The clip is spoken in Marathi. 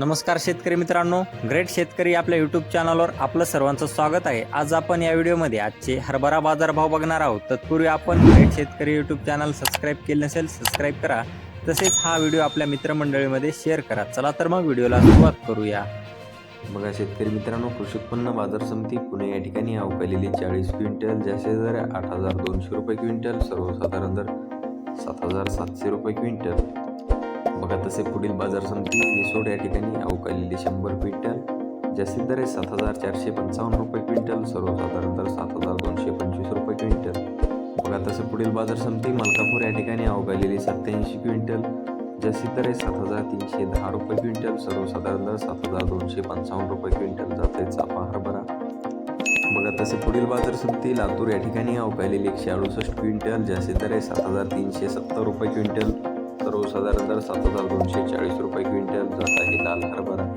नमस्कार शेतकरी मित्रांनो ग्रेट शेतकरी आपल्या यूट्यूब चॅनलवर आपलं सर्वांचं स्वागत आहे. आज आपण या व्हिडिओमध्ये आजचे हरभरा बाजारभाव बघणार आहोत. तत्पूर्वी आपण ग्रेट शेतकरी यूट्यूब चॅनल सबस्क्राईब केले नसेल सबस्क्राईब करा. तसेच हा व्हिडिओ आपल्या मित्रमंडळीमध्ये शेअर करा. चला तर मग व्हिडिओला सुरुवात करूया. बघा शेतकरी मित्रांनो कृषी उत्पन्न बाजार समिती पुणे या ठिकाणी अवकालेली चाळीस क्विंटल जास्तीत दर आठ हजार दोनशे रुपये क्विंटल सर्वसाधारण दर सात हजार सातशे रुपये क्विंटल. बघा तसे पुढील बाजार समिती रिसोड या ठिकाणी अवकालेली शंभर क्विंटल जास्तीत दर आहे सात हजार चारशे पंचावन्न रुपये क्विंटल सर्वसाधारण दर सात हजार दोनशे पंचवीस रुपये क्विंटल. बघा तसे पुढील बाजार समिती मलकापूर या ठिकाणी अवकालेली सत्याऐंशी क्विंटल जास्तीत दर आहे सात हजार तीनशे दहा रुपये क्विंटल सर्वसाधारण दर सात हजार दोनशे पंचावन्न रुपये क्विंटल जाते चापा हरभरा बघा तसे पुढील बाजार समिती लातूर या ठिकाणी अवकालेली एकशे अडुसष्ट क्विंटल जास्तीत दर आहे सात हजार तीनशे सत्तर रुपये क्विंटल सर्वसाधारण दर सात हजार दोनशे चाळीस रुपये क्विंटल जात आहे. लाल हरभरा.